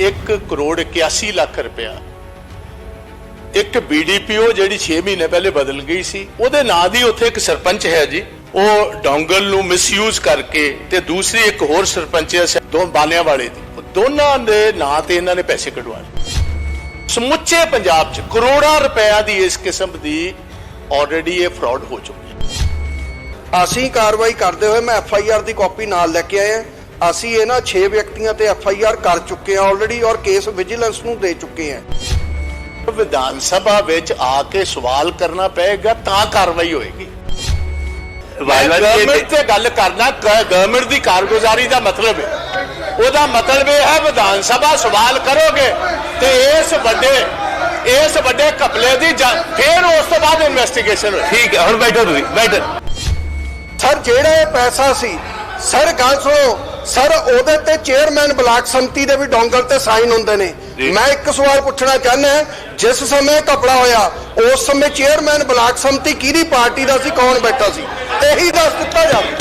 1 ਕਰੋੜ 81 ਲੱਖ ਰੁਪਇਆ। ਇੱਕ ਬੀਡੀਪੀਓ ਜਿਹੜੀ 6 ਮਹੀਨੇ ਪਹਿਲੇ ਬਦਲ ਗਈ ਸੀ, ਉਹਦੇ ਨਾਂ ਦੀ ਉੱਥੇ ਇੱਕ ਸਰਪੰਚ ਹੈ ਜੀ। ਉਹ ਡੋਂਗਲ ਨੂੰ ਮਿਸਯੂਜ਼ ਕਰਕੇ ਤੇ ਦੂਸਰੀ ਇੱਕ ਹੋਰ ਸਰਪੰਚ ਹੈ ਦੋ ਬਾਲਿਆਂ ਵਾਲੇ ਦੀ ਦੋਨਾਂ ਦੇ ਨਾਂ ਤੇ ਇਹਨਾਂ ਨੇ ਪੈਸੇ ਕਢਵਾ ਲਏ। ਸਮੁੱਚੇ ਪੰਜਾਬ 'ਚ ਕਰੋੜਾਂ ਰੁਪਇਆ ਦੀ ਇਸ ਕਿਸਮ ਦੀ ਆਲਰੇਡੀ ਇਹ ਫਰਾਡ ਹੋ ਚੁੱਕੀ ਅਸੀਂ ਕਾਰਵਾਈ ਕਰਦੇ ਹੋਏ ਮੈਂ ਐਫ ਆਈ ਆਰ ਦੀ ਕਾਪੀ ਨਾਲ ਲੈ ਕੇ ਆਇਆ। ਅਸੀਂ ਇਹਨਾਂ 6 ਵਿਅਕਤੀਆਂ ਤੇ ਐਫ ਆਈ ਆਰ ਕਰ ਚੁੱਕੇ ਹਾਂ ਆਲਰੇਡੀ ਔਰ ਕੇਸ ਵਿਜੀਲੈਂਸ ਨੂੰ ਦੇ ਚੁੱਕੇ ਹਾਂ। ਵਿਧਾਨ ਸਭਾ ਵਿੱਚ ਆ ਕੇ ਸਵਾਲ ਕਰਨਾ ਪਏਗਾ ਤਾਂ ਕਾਰਵਾਈ ਹੋਏਗੀ। ਗਵਰਨਮੈਂਟ ਤੇ ਗੱਲ ਕਰਨਾ ਗਵਰਨਮੈਂਟ ਦੀ ਕਾਰਗੁਜ਼ਾਰੀ ਦਾ ਮਤਲਬ ਹੈ। ਉਹਦਾ ਮਤਲਬ ਇਹ ਹੈ ਵਿਧਾਨ ਸਭਾ ਸਵਾਲ ਕਰੋਗੇ ਤੇ ਇਸ ਵੱਡੇ ਇਸ ਵੱਡੇ ਕਪਲੇ ਦੀ ਫਿਰ ਉਸ ਤੋਂ ਬਾਅਦ ਇਨਵੈਸਟੀਗੇਸ਼ਨ ਹੋਏ ਠੀਕ ਹੈ ਹੁਣ ਬੈਠੋ ਤੁਸੀਂ ਬੈਠੋ। ਸਰ ਜਿਹੜਾ ਇਹ ਪੈਸਾ ਸੀ ਸਰ ਗੱਲ ਸੁਣੋ ਸਰ ਉਹਦੇ ਤੇ ਚੇਅਰਮੈਨ ਬਲਾਕ ਸੰਮਤੀ ਦੇ ਵੀ ਡੋਂਗਲ ਤੇ ਸਾਈਨ ਹੁੰਦੇ ਨੇ। ਮੈਂ ਇੱਕ ਸਵਾਲ ਪੁੱਛਣਾ ਚਾਹੁੰਦਾ ਜਿਸ ਸਮੇਂ ਕਪੜਾ ਹੋਇਆ ਉਸ ਸਮੇਂ ਚੇਅਰਮੈਨ ਬਲਾਕ ਸੰਮਤੀ ਕਿਹਦੀ ਪਾਰਟੀ ਦਾ ਸੀ ਕੌਣ ਬੈਠਾ ਸੀ? ਇਹੀ ਦੱਸ ਦਿੱਤਾ ਜਾਵੇ।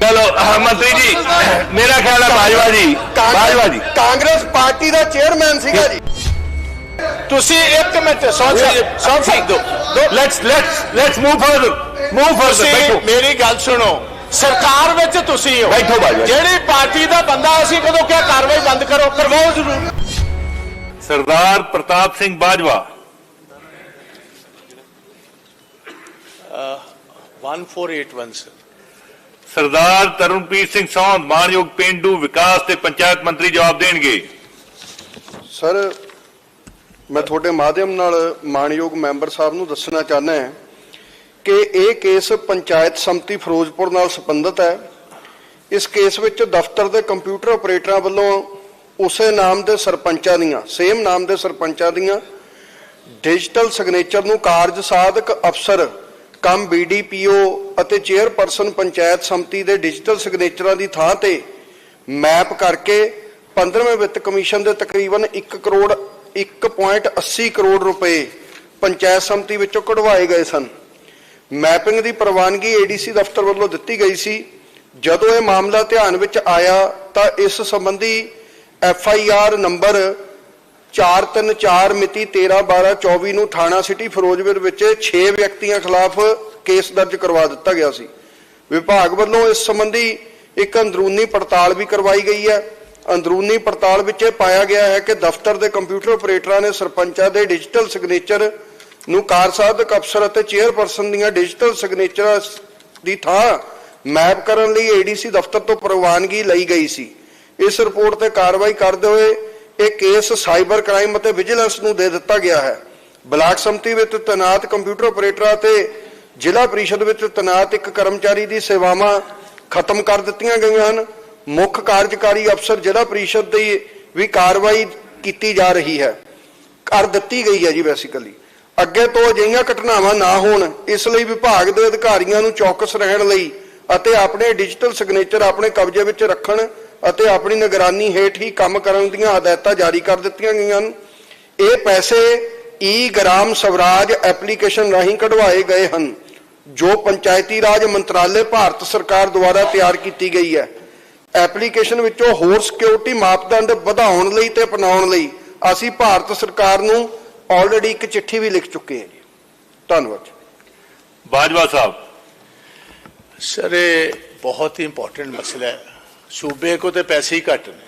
ਚਲੋ ਮੰਤਰੀ ਜੀ ਮੇਰਾ ਖਿਆਲ ਹੈ ਬਾਜਵਾ ਜੀ ਬਾਜਵਾ ਜੀ। ਕਾਂਗਰਸ ਪਾਰਟੀ ਦਾ ਚੇਅਰਮੈਨ ਸੀਗਾ ਜੀ। ਤੁਸੀਂ ਇੱਕ ਮਿੰਟ ਸੌ ਸੌ ਦੋ let's let's let's move further move further ਮੇਰੀ ਗੱਲ ਸੁਣੋ। ਸਰਕਾਰ ਵਿੱਚ ਤੁਸੀਂ ਹੋ। ਬੈਠੋ ਬਾਜਵਾ। ਜਿਹੜੀ ਪਾਰਟੀ ਦਾ ਬੰਦਾ ਅਸੀਂ ਕਦੋਂ ਕਿਹਾ ਕਾਰਵਾਈ ਬੰਦ ਕਰੋ ਕਰਵਾਓ ਜ਼ਰੂਰ। ਸਰਦਾਰ ਪ੍ਰਤਾਪ ਸਿੰਘ ਬਾਜਵਾ। 1481 ਸਰ ਸਰਦਾਰ ਤਰਨਪ੍ਰੀਤ ਸਿੰਘ ਸੌਂਦ ਮਾਨਯੋਗ ਪਿੰਡੂ ਵਿਕਾਸ ਤੇ ਪੰਚਾਇਤ ਮੰਤਰੀ ਜਵਾਬ ਦੇਣਗੇ। ਸਰ ਮੈਂ ਤੁਹਾਡੇ ਮਾਧਿਅਮ ਨਾਲ ਮਾਨਯੋਗ ਮੈਂਬਰ ਸਾਹਿਬ ਨੂੰ ਦੱਸਣਾ ਚਾਹੁੰਦਾ ਹਾਂ ਕਿ ਇਹ ਕੇਸ ਪੰਚਾਇਤ ਸੰਮਤੀ ਫਿਰੋਜ਼ਪੁਰ ਨਾਲ ਸੰਬੰਧਿਤ ਹੈ। ਇਸ ਕੇਸ ਵਿੱਚ ਦਫ਼ਤਰ ਦੇ ਕੰਪਿਊਟਰ ਆਪਰੇਟਰਾਂ ਵੱਲੋਂ ਉਸੇ ਨਾਮ ਦੇ ਸਰਪੰਚਾਂ ਦੀਆਂ, ਸੇਮ ਨਾਮ ਦੇ ਸਰਪੰਚਾਂ ਦੀਆਂ ਡਿਜੀਟਲ ਸਿਗਨੇਚਰ ਨੂੰ ਕਾਰਜ ਸਾਧਕ ਅਫਸਰ, ਕਮ ਬੀਡੀਪੀਓ ਅਤੇ ਚੇਅਰਪਰਸਨ ਪੰਚਾਇਤ ਸੰਮਤੀ ਦੇ ਡਿਜੀਟਲ ਸਿਗਨੇਚਰਾਂ ਦੀ ਥਾਂ ਤੇ ਮੈਪ ਕਰਕੇ 15ਵੇਂ ਵਿੱਤ ਕਮਿਸ਼ਨ ਦੇ ਤਕਰੀਬਨ 1 ਕਰੋੜ 1.80 ਕਰੋੜ ਰੁਪਏ ਪੰਚਾਇਤ ਸੰਮਤੀ ਵਿੱਚੋਂ ਕਢਵਾਏ ਗਏ ਸਨ। ਮੈਪਿੰਗ ਦੀ ਪ੍ਰਵਾਨਗੀ ਏਡੀਸੀ ਦਫ਼ਤਰ ਵੱਲੋਂ ਦਿੱਤੀ ਗਈ ਸੀ। ਜਦੋਂ ਇਹ ਮਾਮਲਾ ਧਿਆਨ ਵਿੱਚ ਆਇਆ ਤਾਂ ਇਸ ਸੰਬੰਧੀ ਐਫ ਆਈ ਆਰ ਨੰਬਰ 434 ਮਿਤੀ 13/12/24 ਨੂੰ ਥਾਣਾ ਸਿਟੀ ਫਿਰੋਜ਼ਪੁਰ ਵਿੱਚ 6 ਵਿਅਕਤੀਆਂ ਖਿਲਾਫ ਕੇਸ ਦਰਜ ਕਰਵਾ ਦਿੱਤਾ ਗਿਆ ਸੀ। ਵਿਭਾਗ ਵੱਲੋਂ ਇਸ ਸੰਬੰਧੀ ਇੱਕ ਅੰਦਰੂਨੀ ਪੜਤਾਲ ਵੀ ਕਰਵਾਈ ਗਈ ਹੈ। ਅੰਦਰੂਨੀ ਪੜਤਾਲ ਵਿੱਚ ਇਹ ਪਾਇਆ ਗਿਆ ਹੈ ਕਿ ਦਫ਼ਤਰ ਦੇ ਕੰਪਿਊਟਰ ਆਪਰੇਟਰਾਂ ਨੇ ਸਰਪੰਚਾਂ ਦੇ ਡਿਜੀਟਲ ਸਿਗਨੇਚਰ ਨੂੰ ਕਾਰਜਸਾਧਕ ਅਫਸਰ ਅਤੇ ਚੇਅਰਪਰਸਨ ਦੀਆਂ ਡਿਜੀਟਲ ਸਿਗਨੇਚਰਾਂ ਦੀ ਥਾਂ ਮੈਪ ਕਰਨ ਲਈ ਏਡੀਸੀ ਦਫ਼ਤਰ ਤੋਂ ਪ੍ਰਵਾਨਗੀ ਲਈ ਗਈ ਸੀ। ਇਸ ਰਿਪੋਰਟ ਤੇ ਕਾਰਵਾਈ ਕਰਦੇ ਹੋਏ ਇਹ ਕੇਸ ਸਾਈਬਰ ਕ੍ਰਾਈਮ ਅਤੇ ਵਿਜੀਲੈਂਸ ਨੂੰ ਦੇ ਦਿੱਤਾ ਗਿਆ ਹੈ। ਬਲਾਕ ਸੰਮਤੀ ਵਿੱਚ ਤੈਨਾਤ ਕੰਪਿਊਟਰ ਆਪਰੇਟਰਾਂ ਤੇ ਜ਼ਿਲ੍ਹਾ ਪ੍ਰੀਸ਼ਦ ਵਿੱਚ ਤੈਨਾਤ ਇੱਕ ਕਰਮਚਾਰੀ ਦੀ ਸੇਵਾਵਾਂ ਖਤਮ ਕਰ ਦਿੱਤੀਆਂ ਗਈਆਂ ਹਨ। ਮੁੱਖ ਕਾਰਜਕਾਰੀ ਅਫਸਰ ਜ਼ਿਲ੍ਹਾ ਪ੍ਰੀਸ਼ਦ ਦੀ ਵੀ ਕਾਰਵਾਈ ਕੀਤੀ ਜਾ ਰਹੀ ਹੈ। ਕਰ ਦਿੱਤੀ ਗਈ ਹੈ ਜੀ ਬੇਸਿਕਲੀ ਅੱਗੇ ਤੋਂ ਅਜਿਹੀਆਂ ਘਟਨਾਵਾਂ ਨਾ ਹੋਣ, ਇਸ ਲਈ ਵਿਭਾਗ ਦੇ ਅਧਿਕਾਰੀਆਂ ਨੂੰ ਚੌਕਸ ਰਹਿਣ ਲਈ ਅਤੇ ਆਪਣੇ ਡਿਜੀਟਲ ਸਿਗਨੇਚਰ ਆਪਣੇ ਕਬਜ਼ੇ ਵਿੱਚ ਰੱਖਣ ਅਤੇ ਆਪਣੀ ਨਿਗਰਾਨੀ ਹੇਠ ਹੀ ਕੰਮ ਕਰਨ ਦੀਆਂ ਹਦਾਇਤਾਂ ਜਾਰੀ ਕਰ ਦਿੱਤੀਆਂ ਗਈਆਂ ਹਨ। ਇਹ ਪੈਸੇ ਈ ਗ੍ਰਾਮ ਸਵਰਾਜ ਐਪਲੀਕੇਸ਼ਨ ਰਾਹੀਂ ਕਢਵਾਏ ਗਏ ਹਨ, ਜੋ ਪੰਚਾਇਤੀ ਰਾਜ ਮੰਤਰਾਲੇ ਭਾਰਤ ਸਰਕਾਰ ਦੁਆਰਾ ਤਿਆਰ ਕੀਤੀ ਗਈ ਹੈ। ਐਪਲੀਕੇਸ਼ਨ ਵਿੱਚੋਂ ਹੋਰ ਸਿਕਿਉਰਿਟੀ ਮਾਪਦੰਡ ਵਧਾਉਣ ਲਈ ਤੇ ਅਪਣਾਉਣ ਲਈ ਅਸੀਂ ਭਾਰਤ ਸਰਕਾਰ ਨੂੰ ਆਲਰੇਡੀ ਇੱਕ ਚਿੱਠੀ ਵੀ ਲਿਖ ਚੁੱਕੇ ਹਾਂ ਜੀ। ਧੰਨਵਾਦ ਬਾਜਵਾ ਸਾਹਿਬ। ਸਰ ਇਹ ਬਹੁਤ ਹੀ ਇੰਪੋਰਟੈਂਟ ਮਸਲਾ ਹੈ। ਸੂਬੇ ਕੋ ਤੇ ਪੈਸੇ ਹੀ ਘੱਟ ਨੇ।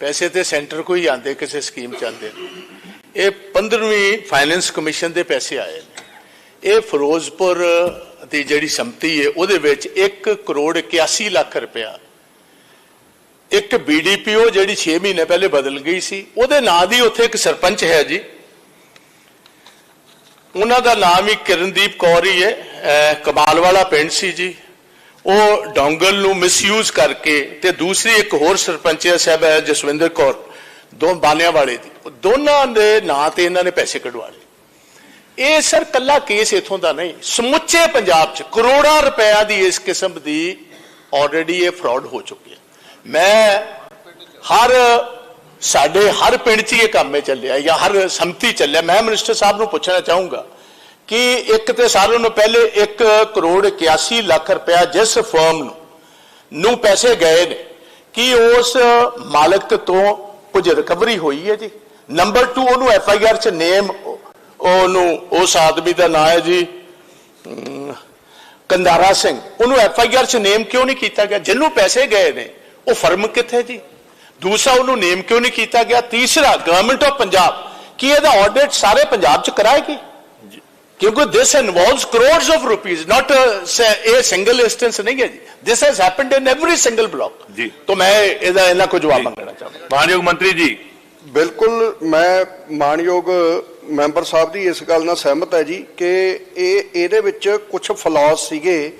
ਪੈਸੇ ਤੇ ਸੈਂਟਰ ਕੋ ਹੀ ਆਉਂਦੇ ਕਿਸੇ ਸਕੀਮ ਚ ਇਹ 15ਵੀਂ ਫਾਈਨੈਂਸ ਕਮਿਸ਼ਨ ਦੇ ਪੈਸੇ ਆਏ ਨੇ। ਇਹ ਫਿਰੋਜ਼ਪੁਰ ਦੀ ਜਿਹੜੀ ਸੰਮਤੀ ਹੈ ਉਹਦੇ ਵਿੱਚ 1 ਕਰੋੜ 81 ਲੱਖ ਰੁਪਇਆ। ਇੱਕ ਬੀਡੀਪੀਓ ਜਿਹੜੀ 6 ਮਹੀਨੇ ਪਹਿਲੇ ਬਦਲ ਗਈ ਸੀ ਉਹਦੇ ਨਾਂ ਦੀ ਉੱਥੇ ਇੱਕ ਸਰਪੰਚ ਹੈ ਜੀ। ਉਹਨਾਂ ਦਾ ਨਾਮ ਹੀ ਕਿਰਨਦੀਪ ਕੌਰ ਹੀ ਹੈ। ਕਮਾਲ ਵਾਲਾ ਪਿੰਡ ਸੀ ਜੀ। ਉਹ ਡੋਂਗਲ ਨੂੰ ਮਿਸਯੂਜ਼ ਕਰਕੇ ਤੇ ਦੂਸਰੀ ਇੱਕ ਹੋਰ ਸਰਪੰਚ ਸਾਹਿਬ ਹੈ ਜਸਵਿੰਦਰ ਕੌਰ, ਦੋ ਬਾਲਿਆਂ ਵਾਲੇ ਦੀ। ਦੋਨਾਂ ਦੇ ਨਾਂ ਤੇ ਇਹਨਾਂ ਨੇ ਪੈਸੇ ਕਢਵਾ ਲਏ। ਇਹ ਸਰ ਕੱਲਾ ਕੇਸ ਇਥੋਂ ਦਾ ਨਹੀਂ, ਸਮੁੱਚੇ ਪੰਜਾਬ 'ਚ ਕਰੋੜਾਂ ਰੁਪਇਆ ਦੀ ਇਸ ਕਿਸਮ ਦੀ ਆਲਰੇਡੀ ਇਹ ਫਰਾਡ ਹੋ ਚੁੱਕੀ ਹੈ। ਮੈਂ ਹਰ ਸਾਡੇ ਹਰ ਪਿੰਡ 'ਚ ਇਹ ਕੰਮ ਹੈ ਚੱਲਿਆ ਜਾਂ ਹਰ ਸੰਮਤੀ ਚੱਲਿਆ। ਮੈਂ ਮਿਨਿਸਟਰ ਸਾਹਿਬ ਨੂੰ ਪੁੱਛਣਾ ਚਾਹੂੰਗਾ ਕਿ ਇੱਕ ਤੇ ਸਾਰਿਆਂ ਨੂੰ ਪਹਿਲੇ 1 ਕਰੋੜ 81 ਲੱਖ ਰੁਪਇਆ ਜਿਸ ਫਰਮ ਨੂੰ ਨੂੰ ਪੈਸੇ ਗਏ ਨੇ ਕਿ ਉਸ ਮਾਲਕ ਤੋਂ ਕੁਝ ਰਿਕਵਰੀ ਹੋਈ ਹੈ ਜੀ? ਨੰਬਰ 2 ਉਹਨੂੰ ਐਫ ਆਈ ਆਰ ਚ ਨੇਮ ਉਹਨੂੰ ਉਸ ਆਦਮੀ ਦਾ ਨਾਮ ਹੈ ਜੀ ਅਮ, ਕੰਦਾਰਾ ਸਿੰਘ। ਉਹਨੂੰ ਐਫ ਆਈ ਆਰ ਚ ਨੇਮ ਕਿਉਂ ਨਹੀਂ ਕੀਤਾ ਗਿਆ? ਜਿਹਨੂੰ ਪੈਸੇ ਗਏ ਨੇ ਉਹ ਫਰਮ ਕਿੱਥੇ ਜੀ? ਦੂਸਰਾ ਉਹਨੂੰ ਨੇਮ ਕਿਉਂ ਨਹੀਂ ਕੀਤਾ ਗਿਆ? ਤੀਸਰਾ ਗਵਰਨਮੈਂਟ ਆਫ ਪੰਜਾਬ ਕੀ ਇਹਦਾ ਆਡਿਟ ਸਾਰੇ ਪੰਜਾਬ ਚ ਕਰਾਏਗੀ? ਕਿਉਂਕਿ involves crores of rupees not a, a single instance ਨਹੀਂ ਹੈ ਜੀ। This has happened in every single block. ਜੀ। ਤਾਂ ਮੈਂ ਇਹਦਾ ਇਹਨਾਂ ਕੋ ਜਵਾਬ ਮੰਗਣਾ ਚਾਹੁੰਦਾ ਮਾਨਯੋਗ ਮੰਤਰੀ ਜੀ। ਬਿਲਕੁਲ ਮੈਂ ਮਾਨਯੋਗ ਮੈਂਬਰ ਸਾਹਿਬ ਦੀ ਇਸ ਗੱਲ ਨਾਲ ਸਹਿਮਤ ਹੈ ਜੀ ਕਿ ਇਹ ਇਹਦੇ ਵਿੱਚ ਕੁਝ ਫਲॉज ਸੀਗੇ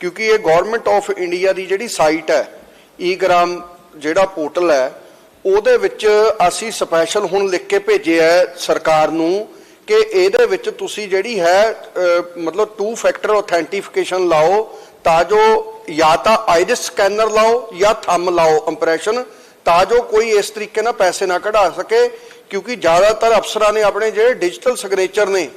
ਕਿਉਂਕਿ ਇਹ ਗਵਰਨਮੈਂਟ ਆਫ ਇੰਡੀਆ ਦੀ ਜਿਹੜੀ ਸਾਈਟ ਹੈ ਈਗ੍ਰਾਮ ਜਿਹੜਾ ਪੋਰਟਲ ਹੈ, ਉਹਦੇ ਵਿੱਚ ਅਸੀਂ ਸਪੈਸ਼ਲ ਹੁਣ ਲਿਖ ਕੇ ਭੇਜਿਆ ਹੈ ਸਰਕਾਰ ਨੂੰ ਕਿ ਇਹਦੇ ਵਿੱਚ ਤੁਸੀਂ ਜਿਹੜੀ ਹੈ ਮਤਲਬ ਟੂ ਫੈਕਟਰ ਆਥੈਂਟੀਫਿਕੇਸ਼ਨ ਲਾਓ ਤਾਂ ਜੋ ਜਾਂ ਤਾਂ ਆਈਰਿਸ ਸਕੈਨਰ ਲਾਓ ਜਾਂ ਥੰਮ ਲਾਓ ਇੰਪ੍ਰੈਸ਼ਨ ਤਾਂ ਜੋ ਕੋਈ ਇਸ ਤਰੀਕੇ ਨਾਲ ਪੈਸੇ ਨਾ ਕਢਾ ਸਕੇ, ਕਿਉਂਕਿ ਜ਼ਿਆਦਾਤਰ ਅਫਸਰਾਂ ਨੇ ਆਪਣੇ ਜਿਹੜੇ ਡਿਜੀਟਲ ਸਿਗਨੇਚਰ ਨੇ,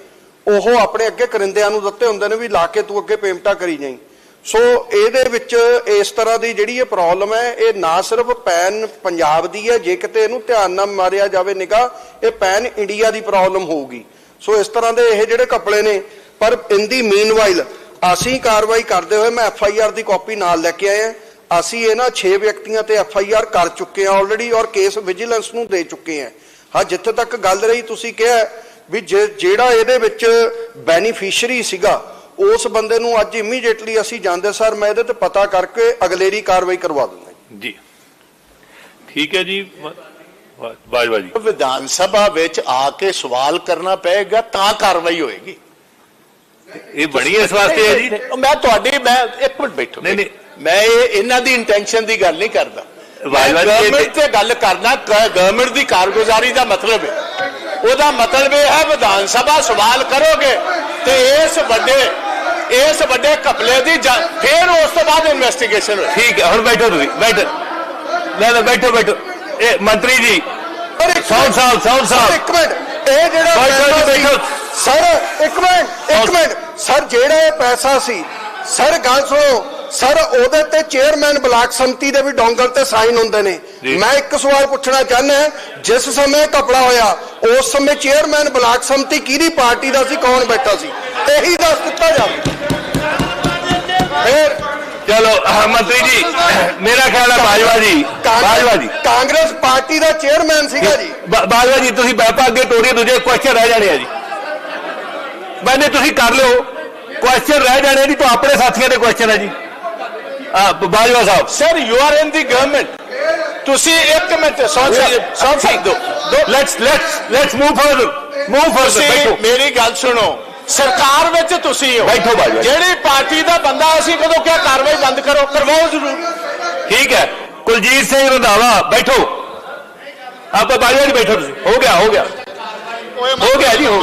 ਉਹ ਆਪਣੇ ਅੱਗੇ ਕਰਿੰਦਿਆਂ ਨੂੰ ਦਿੱਤੇ ਹੁੰਦੇ ਨੇ ਵੀ ਲਾ ਕੇ ਤੂੰ ਅੱਗੇ ਪੇਮੈਂਟਾਂ ਕਰੀ ਜਾਈਂ। ਸੋ ਇਹਦੇ ਵਿੱਚ ਇਸ ਤਰ੍ਹਾਂ ਦੀ ਜਿਹੜੀ ਇਹ ਪ੍ਰੋਬਲਮ ਹੈ, ਇਹ ਨਾ ਸਿਰਫ ਪੈਨ ਪੰਜਾਬ ਦੀ ਹੈ, ਜੇ ਕਿਤੇ ਇਹਨੂੰ ਧਿਆਨ ਨਾਲ ਮਾਰਿਆ ਜਾਵੇ ਨਿਗਾ ਇਹ ਪੈਨ ਇੰਡੀਆ ਦੀ ਪ੍ਰੋਬਲਮ ਹੋਊਗੀ। ਸੋ ਇਸ ਤਰ੍ਹਾਂ ਦੇ ਇਹ ਜਿਹੜੇ ਕਪੜੇ ਨੇ, ਪਰ ਇਨ ਦੀ ਮੀਨਵਾਈਲ ਅਸੀਂ ਕਾਰਵਾਈ ਕਰਦੇ ਹੋਏ, ਮੈਂ ਐਫ ਆਈ ਆਰ ਦੀ ਕਾਪੀ ਨਾਲ ਲੈ ਕੇ ਆਇਆ। ਅਸੀਂ ਇਹਨਾਂ 6 ਵਿਅਕਤੀਆਂ ਤੇ ਐਫ ਆਈ ਆਰ ਕਰ ਚੁੱਕੇ ਹਾਂ ਆਲਰੇਡੀ ਔਰ ਕੇਸ ਵਿਜੀਲੈਂਸ ਨੂੰ ਦੇ ਚੁੱਕੇ ਹਾਂ। ਹਾਂ, ਜਿੱਥੇ ਤੱਕ ਗੱਲ ਰਹੀ, ਤੁਸੀਂ ਕਿਹਾ ਵੀ ਜੇ- ਜਿਹੜਾ ਇਹਦੇ ਵਿੱਚ ਬੈਨੀਫੀਸ਼ੀਅਰੀ ਸੀਗਾ ਉਸ ਬੰਦੇ ਨੂੰ ਅੱਜ ਇਮੀਡੀਏਟਲੀ ਅਸੀਂ ਜਾਂਦੇ ਸਰ ਮੈਂ ਇਹਦੇ ਤੇ ਪਤਾ ਕਰਕੇ ਅਗਲੇਰੀ ਕਾਰਵਾਈ ਕਰਵਾ ਦਿੰਦਾ ਜੀ। ਠੀਕ ਹੈ ਜੀ। ਬਾਜਵਾ ਜੀ। ਵਿਧਾਨ ਸਭਾ ਵਿੱਚ ਆ ਕੇ ਸਵਾਲ ਕਰਨਾ ਪਏਗਾ ਤਾਂ ਕਾਰਵਾਈ ਹੋਏਗੀ। ਇਹ ਬਣੀ ਇਸ ਵਾਸਤੇ ਹੈ ਜੀ? ਮੈਂ ਤੁਹਾਡੀ ਮੈਂ ਇੱਕ ਮਿੰਟ ਬੈਠੋ। ਨਹੀਂ, ਨਹੀਂ। ਮੈਂ ਇਹ ਇਹਨਾਂ ਦੀ ਇੰਟੈਂਸ਼ਨ ਦੀ ਗੱਲ ਨਹੀਂ ਕਰਦਾ। ਗਵਰਨਮੈਂਟ ਤੇ ਗੱਲ ਕਰਨਾ ਗਵਰਨਮੈਂਟ ਦੀ ਕਾਰਗੁਜ਼ਾਰੀ ਦਾ ਮਤਲਬ ਹੈ। ਉਹਦਾ ਮਤਲਬ ਇਹ ਹੈ ਵਿਧਾਨ ਸਭਾ ਸਵਾਲ ਕਰੋਗੇ ਤੇ ਇਸ ਵੱਡੇ ਇਸ ਵੱਡੇ ਘਪਲੇ ਦੀ ਫਿਰ ਉਸ ਤੋਂ ਬਾਅਦ ਇਨਵੈਸਟੀਗੇਸ਼ਨ ਹੋਏ ਠੀਕ ਹੈ ਹੁਣ ਬੈਠੋ ਤੁਸੀਂ ਬੈਠੋ। ਲੈ ਲੈ ਬੈਠੋ ਬੈਠੋ। ਇਹ ਮੰਤਰੀ ਜੀ ਸੌਣ ਸਾਹਿਬ ਸੌਣ ਸਾਹਿਬ ਇੱਕ ਮਿੰਟ ਇਹ ਜਿਹੜਾ ਬੈਠੋ ਬੈਠੋ। ਸਰ ਇੱਕ ਮਿੰਟ ਇੱਕ ਮਿੰਟ। ਸਰ ਜਿਹੜਾ ਇਹ ਪੈਸਾ ਸੀ ਸਰ ਗੱਲ ਸੁਣੋ। ਸਰ ਉਹਦੇ ਤੇ ਚੇਅਰਮੈਨ ਬਲਾਕ ਸੰਮਤੀ ਦੇ ਵੀ ਡੋਂਗਲ ਤੇ ਸਾਈਨ ਹੁੰਦੇ ਨੇ। ਮੈਂ ਇੱਕ ਸਵਾਲ ਪੁੱਛਣਾ ਚਾਹੁੰਦਾ ਜਿਸ ਸਮੇਂ ਕਪੜਾ ਹੋਇਆ ਉਸ ਸਮੇਂ ਚੇਅਰਮੈਨ ਬਲਾਕ ਸੰਮਤੀ ਕਿਹਦੀ ਪਾਰਟੀ ਦਾ ਸੀ ਕੌਣ ਬੈਠਾ ਸੀ? ਇਹੀ ਦੱਸ ਦਿੱਤਾ ਜਾਵੇ। ਫਿਰ ਚਲੋ ਮੰਤਰੀ ਜੀ ਮੇਰਾ ਖਿਆਲ ਹੈ ਬਾਜਵਾ ਜੀ ਬਾਜਵਾ ਜੀ। ਕਾਂਗਰਸ ਪਾਰਟੀ ਦਾ ਚੇਅਰਮੈਨ ਸੀਗਾ ਜੀ। ਬਾਜਵਾ ਜੀ ਤੁਸੀਂ ਬਾਪਾ ਅੱਗੇ ਤੋੜੀਏ ਦੂਜੇ ਕੁਐਸਚਨ ਰਹਿ ਜਾਣੇ ਆ ਜੀ। ਬੰਦੇ ਤੁਸੀਂ ਕਰ ਲਿਓ। ਕੁਐਸਚਨ ਰਹਿ ਜਾਣੇ ਜੀ ਤੋਂ ਆਪਣੇ ਸਾਥੀਆਂ ਦੇ ਕੁਐਸਚਨ ਹੈ ਜੀ। Bajwa Sahib. Sir you are in the government ਤੁਸੀਂ ਇੱਕ ਮਿੰਟ ਸੌਂ ਸੌਂ ਸਕਦੇ ਦੋ let's let's let's move further move further ਬੈਠੋ। ਮੇਰੀ ਗੱਲ ਸੁਣੋ। ਸਰਕਾਰ ਵਿੱਚ ਤੁਸੀਂ ਹੋ। ਬੈਠੋ ਬਾਜਵਾ। ਜਿਹੜੀ ਪਾਰਟੀ ਦਾ ਬੰਦਾ ਅਸੀਂ ਕਦੋਂ ਕਿਹਾ ਕਾਰਵਾਈ ਬੰਦ ਕਰੋ ਕਰਵਾਓ ਜ਼ਰੂਰ। ਠੀਕ ਹੈ। ਕੁਲਜੀਤ ਸਿੰਘ ਰੰਧਾਵਾ ਬੈਠੋ। ਆਪਾਂ ਬਾਜਵਾ ਜੀ ਬੈਠੋ ਤੁਸੀਂ। ਹੋ ਗਿਆ ਹੋ ਗਿਆ। ਹੋ ਗਿਆ ਜੀ ਹੋ